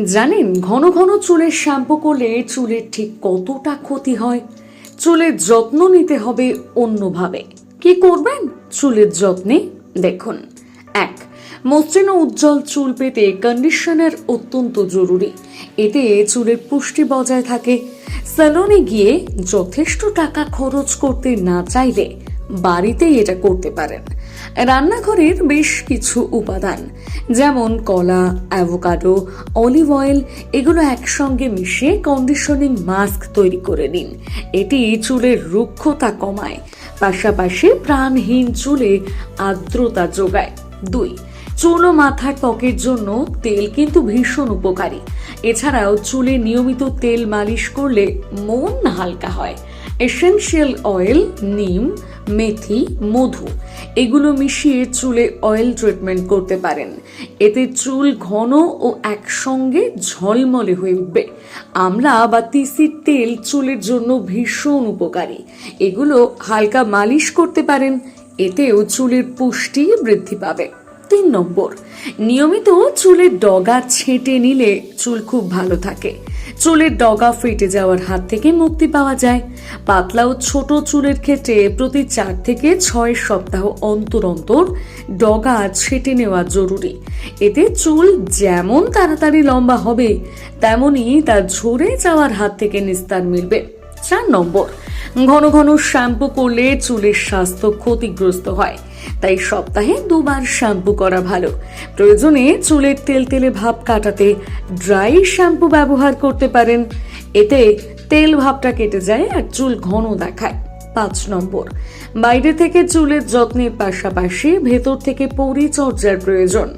জানেন, ঘন ঘন চুলের শ্যাম্পু করলে চুলের ঠিক কতটা ক্ষতি হয়? চুলের যত্ন নিতে হবে অন্যভাবে। কি করবেন? চুলের যত্নে দেখুন। এক, মসৃণ উজ্জ্বল চুল পেতে কন্ডিশনার অত্যন্ত জরুরি। এতে চুলের পুষ্টি বজায় থাকে। স্যালনে গিয়ে যথেষ্ট টাকা খরচ করতে না চাইলে বাড়িতেই এটা করতে পারেন। রান্নাঘরের বেশ কিছু উপাদান, যেমন কলা, অ্যাভোকাডো, অলিভ অয়েল, এগুলো একসঙ্গে মিশিয়ে কন্ডিশনিং মাস্ক তৈরি করে নিন। এটি চুলের রুক্ষতা কমায়, পাশাপাশি প্রাণহীন চুলে আর্দ্রতা যোগায়। দুই, চুল ও মাথার ত্বকের জন্য তেল কিন্তু ভীষণ উপকারী। এছাড়াও চুলে নিয়মিত তেল মালিশ করলে মন হালকা হয়। এসেনশিয়াল অয়েল নিম মেথি, মধু, এগুলো মিশিয়ে চুলে অয়েল ট্রিটমেন্ট করতে পারেন। এতে চুল ঘন ও একসঙ্গে ঝলমলে হয়ে উঠবে। আমলা বা তিসির তেল চুলের জন্য ভীষণ উপকারী। এগুলো হালকা মালিশ করতে পারেন, এতেও চুলের পুষ্টি বৃদ্ধি পাবে। তিন নম্বর, নিয়মিত চুলের ডগা ছেঁটে নিলে চুল খুব ভালো থাকে। চুলের ডগা ফেটে যাওয়ার হাত থেকে মুক্তি পাওয়া যায়। পাতলা ও ছোট চুলের ক্ষেত্রে প্রতি চার থেকে ছয় সপ্তাহ অন্তর অন্তর ডগা ছেটে নেওয়া জরুরি। এতে চুল যেমন তাড়াতাড়ি লম্বা হবে, তেমনই তা ঝরে যাওয়ার হাত থেকে নিস্তার মিলবে। চার নম্বর, ঘন ঘন শ্যাম্পু করলে চুলের স্বাস্থ্য ক্ষতিগ্রস্ত হয়। তাই সপ্তাহে দুবার শ্যাম্পু করা ভালো। প্রয়োজনে চুলের তেল তেলে ভাব কাটাতে ড্রাই শ্যাম্পু ব্যবহার করতে পারেন। এতে তেল ভাবটা কেটে যায় আর চুল ঘন দেখায়। পাঁচ নম্বর, বাইরে থেকে চুলের যত্নের পাশাপাশি ভেতর থেকে পরিচর্যার প্রয়োজন।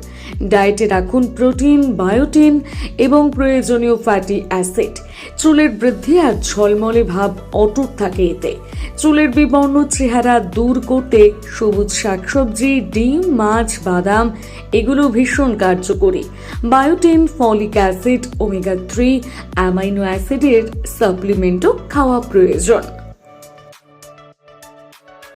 ডায়েটে রাখুন প্রোটিন, বায়োটিন এবং প্রয়োজনীয় ফ্যাটি অ্যাসিড। চুলের বৃদ্ধি আর ঝলমলে ভাব অটুট থাকে এতে। চুলের বিবর্ণ চেহারা দূর করতে সবুজ শাকসবজি, ডিম, মাছ, বাদাম এগুলো ভীষণ কার্যকরী। Biotin, folic acid, omega three, amino অ্যাসিডের সাপ্লিমেন্টও খাওয়া প্রয়োজন।